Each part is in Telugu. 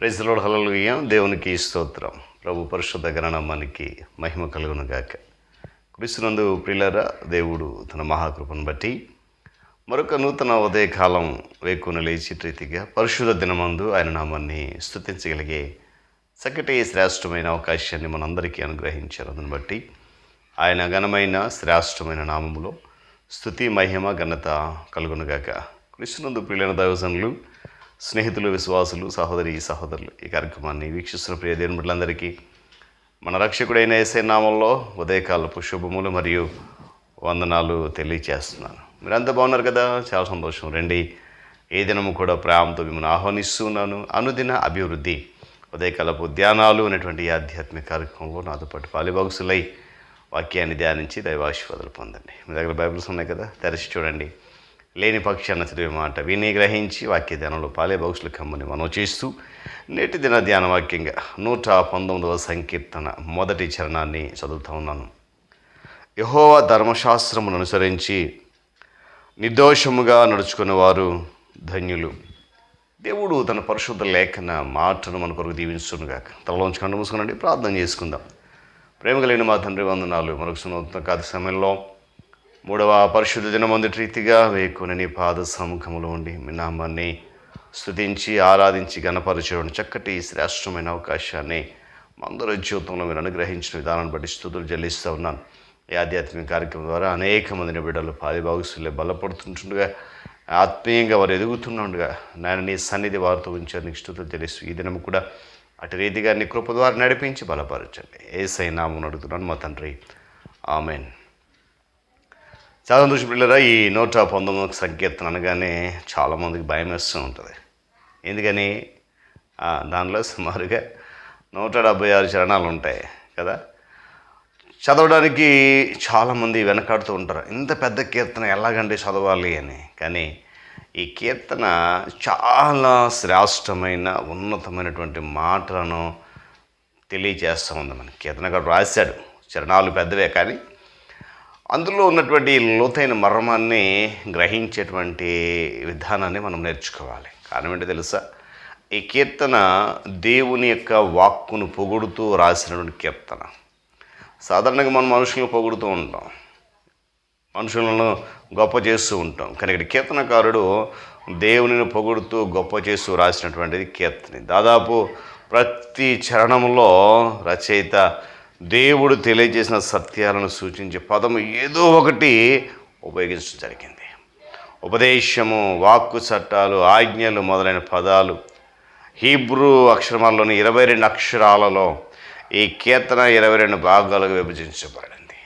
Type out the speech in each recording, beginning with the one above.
ప్రైజ్లోడ్ హలలుయ్యం దేవునికి స్తోత్రం. ప్రభు పరిశుద్ధ గణనామానికి మహిమ కలుగును గాక. క్రీస్తునందు ప్రిలరా దేవుడు తన మహాకృపను బట్టి మరొక నూతన ఉదయకాలం వేకున లేచి రీతిగా పరిశుద్ధ దినమందు ఆయన నామాన్ని స్థుతించగలిగే చక్కటి శ్రేష్టమైన అవకాశాన్ని మనందరికీ అనుగ్రహించారు. అందుని బట్టి ఆయన ఘనమైన శ్రేష్టమైన నామములో స్థుతి మహిమ ఘనత కలుగునుగాక కృష్ణందు ప్రియులైన దైవజనులు స్నేహితులు విశ్వాసులు సహోదరి సహోదరులు ఈ కార్యక్రమాన్ని వీక్షిస్తున్న ప్రియ దేవుని బిడ్డలందరికీ మన రక్షకుడైన ఏసే నామంలో ఉదయకాలపు శుభములు మరియు వందనాలు తెలియచేస్తున్నాను. మీరంతా బాగున్నారు కదా? చాలా సంతోషం. రండి ఏ దినము కూడా ప్రేమతో మిమ్మల్ని ఆహ్వానిస్తున్నాను. అనుదిన అభివృద్ధి ఉదయకాలపు ధ్యానాలు అనేటువంటి ఆధ్యాత్మిక కార్యక్రమంలో నాతో పాటు పాలిబాగుసులై వాక్యాన్ని ధ్యానించి దైవాశీర్వాదాలు పొందండి. మీ దగ్గర బైబిల్స్ ఉన్నాయి కదా? తెరచి చూడండి. లేని పక్షాన చదివే మాట విని గ్రహించి వాక్య ధ్యానంలో పాలే బాక్సులు కమ్మని మనం చేస్తూ నేటి దిన ధ్యాన వాక్యంగా నూట పంతొమ్మిదవ సంకీర్తన మొదటి చరణాన్ని చదువుతూ ఉన్నాను. యహోవ ధర్మశాస్త్రమును అనుసరించి నిర్దోషముగా నడుచుకునేవారు ధన్యులు. దేవుడు తన పరిశుద్ధ లేఖన మాటను మన కొరకు దీవించునుగాక తలలోంచి కండు మూసుకునండి ప్రార్థన చేసుకుందాం. ప్రేమ కలిగిన మా తండ్రి వందనాలు. మరొక సున్నత కాదు సమయంలో మూడవ పరిశుద్ధ దినమందుటి రీతిగా వేకుని నీ పాద సముఖంలో ఉండి మీ నామాన్ని స్తుతించి ఆరాధించి గణపరచడం చక్కటి శ్రేష్టమైన అవకాశాన్ని మందర జీవితంలో మీరు అనుగ్రహించిన విధానాన్ని బట్టి స్థుతులు చెల్లిస్తూ ఉన్నాను. ఈ ఆధ్యాత్మిక కార్యక్రమం ద్వారా అనేక మందిని బిడ్డలు పాలిభాగస్సులే బలపడుతుంటుండగా ఆత్మీయంగా వారు ఎదుగుతుండగా నేను నీ సన్నిధి వారితో ఉంచారు నీకు స్థుతులు తెలుసు ఈ దినం కూడా అటు రీతిగా నీ కృప ద్వారా నడిపించి బలపరచండి. ఏ నామం అడుగుతున్నాను మా తండ్రి. ఆమెన్. చాలా దృష్టి పిల్లరా ఈ నూట పంతొమ్మిది సంకీర్తన అనగానే చాలామందికి భయం వేస్తూ ఉంటుంది. ఎందుకని? దానిలో సుమారుగా నూట డెబ్బై ఆరు చరణాలు ఉంటాయి కదా? చదవడానికి చాలామంది వెనకాడుతూ ఉంటారు. ఇంత పెద్ద కీర్తన ఎలాగంటే చదవాలి అని. కానీ ఈ కీర్తన చాలా శ్రేష్టమైన ఉన్నతమైనటువంటి మాటలను తెలియజేస్తూ ఉంది మన కీర్తనగాడు రాశాడు చరణాలు పెద్దవే కానీ అందులో ఉన్నటువంటి లోతైన మర్మాన్ని గ్రహించేటువంటి విధానాన్ని మనం నేర్చుకోవాలి. కారణం ఏంటో తెలుసా? ఈ కీర్తన దేవుని యొక్క వాక్కును పొగుడుతూ రాసినటువంటి కీర్తన. సాధారణంగా మనం మనుషులను పొగుడుతూ ఉంటాం. మనుషులను గొప్ప చేస్తూ ఉంటాం. కానీ ఇక్కడ కీర్తనకారుడు దేవునిని పొగుడుతూ గొప్ప చేస్తూ రాసినటువంటిది కీర్తన. దాదాపు ప్రతి చరణంలో రచయిత దేవుడు తెలియజేసిన సత్యాలను సూచించే పదము ఏదో ఒకటి ఉపయోగించడం జరిగింది. ఉపదేశము వాక్కు చట్టాలు ఆజ్ఞలు మొదలైన పదాలు. హీబ్రూ అక్షరమాల్లోని ఇరవై రెండు అక్షరాలలో ఈ కీర్తన ఇరవై రెండు భాగాలుగా విభజించబడింది.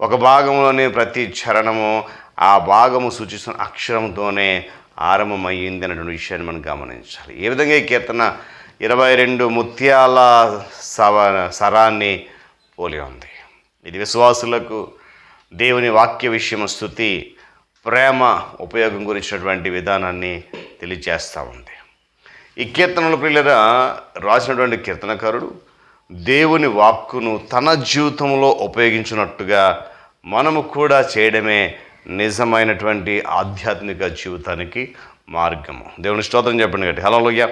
ఒక భాగంలోని ప్రతి చరణము ఆ భాగము సూచిస్తున్న అక్షరంతోనే ఆరంభమయ్యింది అన్నటువంటి విషయాన్ని మనం గమనించాలి. ఏ విధంగా ఈ కీర్తన ఇరవై రెండు ముత్యాల సవ సరాన్ని పోలి ఉంది. ఇది విశ్వాసులకు దేవుని వాక్య విషయం స్థుతి ప్రేమ ఉపయోగం గురించినటువంటి విధానాన్ని తెలియజేస్తూ ఉంది. ఈ కీర్తనల పిల్లల రాసినటువంటి కీర్తనకారుడు దేవుని వాక్కును తన జీవితంలో ఉపయోగించినట్టుగా మనము కూడా చేయడమే నిజమైనటువంటి ఆధ్యాత్మిక జీవితానికి మార్గము. దేవుని స్తోత్రం చెప్పండి గట్టి. హలోయ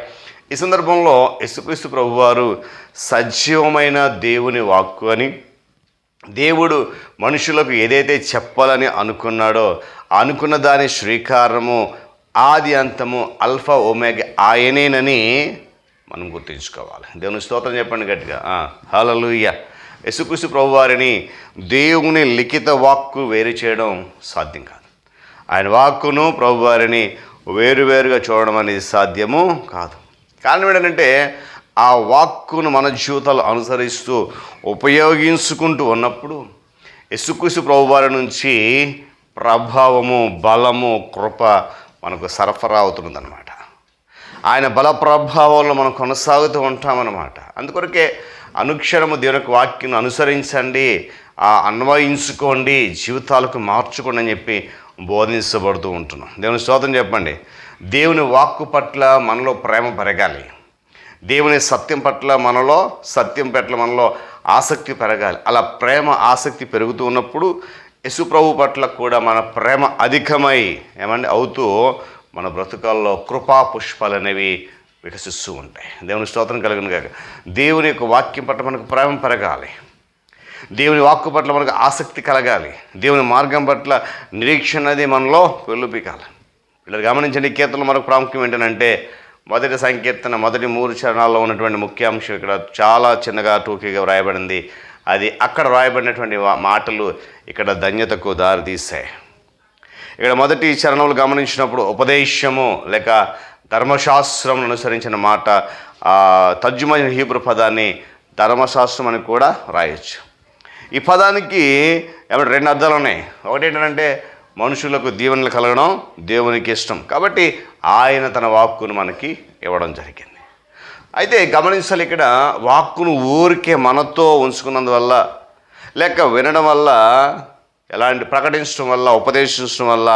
ఈ సందర్భంలో యేసుక్రీస్తు ప్రభువారు సజీవమైన దేవుని వాక్కు అని దేవుడు మనుషులకు ఏదైతే చెప్పాలని అనుకున్నాడో అనుకున్న దాని శ్రీకారము ఆది అంతము అల్ఫా ఒమేగ ఆయనేనని మనం గుర్తుంచుకోవాలి. దేవుని స్తోత్రం చెప్పండి గట్టిగా. హలలుయ్య యశుకృష్ణ ప్రభువారిని దేవుని లిఖిత వాక్కు వేరు చేయడం సాధ్యం కాదు. ఆయన వాక్కును ప్రభువారిని వేరువేరుగా చూడడం అనేది సాధ్యము కాదు. కారణం ఏంటంటే ఆ వాక్కును మన జీవితాలు అనుసరిస్తూ ఉపయోగించుకుంటూ ఉన్నప్పుడు యశుకృష్ణ ప్రభువారి నుంచి ప్రభావము బలము కృప మనకు సరఫరా అవుతుందన్నమాట ఆయన బల ప్రభావంలో మనం కొనసాగుతూ ఉంటామన్నమాట. అందుకొరకే అనుక్షరము దేవుని వాక్యం అనుసరించండి ఆ అన్వయించుకోండి జీవితాలకు మార్చుకోండి అని చెప్పి బోధించబడుతూ ఉంటున్నాం. దేవుని స్తోత్రం చెప్పండి. దేవుని వాక్కు పట్ల మనలో ప్రేమ పెరగాలి. దేవుని సత్యం పట్ల మనలో సత్యం పట్ల మనలో ఆసక్తి పెరగాలి. అలా ప్రేమ ఆసక్తి పెరుగుతూ ఉన్నప్పుడు యశుప్రభు పట్ల కూడా మన ప్రేమ అధికమై ఏమండి అవుతూ మన బ్రతుకాల్లో కృపా పుష్పాలు అనేవి వికసిస్తూ ఉంటాయి. దేవుని స్తోత్రం కలిగిన కాక దేవుని యొక్క వాక్యం పట్ల మనకు ప్రేమ పెరగాలి. దేవుని వాక్కు పట్ల మనకు ఆసక్తి కలగాలి. దేవుని మార్గం పట్ల నిరీక్షణ అనేది మనలో వెల్లుపికాలి వీళ్ళు గమనించండి కీర్తనలు మనకు ప్రాముఖ్యం ఏంటంటే మొదటి సంకీర్తన మొదటి మూడు చరణాల్లో ఉన్నటువంటి ముఖ్యాంశం ఇక్కడ చాలా చిన్నగా టూకీగా వ్రాయబడింది. అది అక్కడ వ్రాయబడినటువంటి మాటలు ఇక్కడ ధన్యతకు దారితీస్తాయి ఇక్కడ మొదటి చరణములు గమనించినప్పుడు ఉపదేశము లేక ధర్మశాస్త్రం అనుసరించిన మాట తజ్జుమైన తర్జుమైన హీబ్రు పదాన్ని ధర్మశాస్త్రం అని కూడా రాయొచ్చు. ఈ పదానికి ఏమంటే రెండు అర్థాలు ఉన్నాయి. ఒకటి ఏంటంటే మనుషులకు దీవెనలు కలగడం దేవునికి ఇష్టం. కాబట్టి ఆయన తన వాక్కును మనకి ఇవ్వడం జరిగింది. అయితే గమనించాలి ఇక్కడ వాక్కును ఊరికే మనతో ఉంచుకున్నందువల్ల లేక వినడం వల్ల ఎలాంటి ప్రకటించడం వల్ల ఉపదేశించడం వల్ల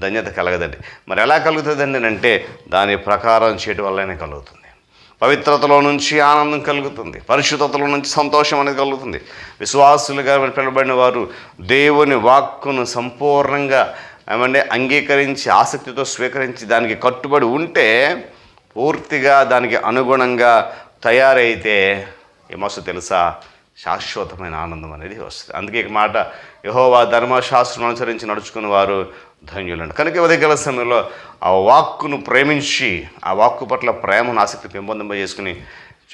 ధన్యత కలగదండి. మరి ఎలా కలుగుతుందండి అంటే దాని ప్రకారం చేయడం వల్లనే కలుగుతుంది. పవిత్రతలో నుంచి ఆనందం కలుగుతుంది. పరిశుద్ధతలో నుంచి సంతోషం అనేది కలుగుతుంది. విశ్వాసులుగా పిలబడిన వారు దేవుని వాక్కును సంపూర్ణంగా ఏమంటే అంగీకరించి ఆసక్తితో స్వీకరించి దానికి కట్టుబడి ఉంటే పూర్తిగా దానికి అనుగుణంగా తయారైతే ఏమొస్తో తెలుసా? శాశ్వతమైన ఆనందం అనేది వస్తుంది. అందుకే ఈ మాట యహోవా ధర్మశాస్త్రం అనుసరించి నడుచుకున్న వారు ధన్యులండి కనుక ఉదయకాల సమయంలో ఆ వాక్కును ప్రేమించి ఆ వాక్కు పట్ల ప్రేమను ఆసక్తి పెంపొందింపజేసుకుని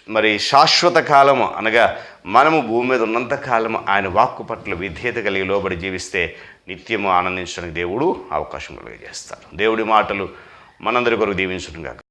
మరి శాశ్వత కాలము అనగా మనము భూమి మీద ఉన్నంత కాలము ఆయన వాక్కు పట్ల విధేయత కలిగి లోబడి జీవిస్తే నిత్యము ఆనందించడానికి దేవుడు అవకాశం కలిగజేస్తారు దేవుడి మాటలు మనందరి కొరకు దీవించడం కాక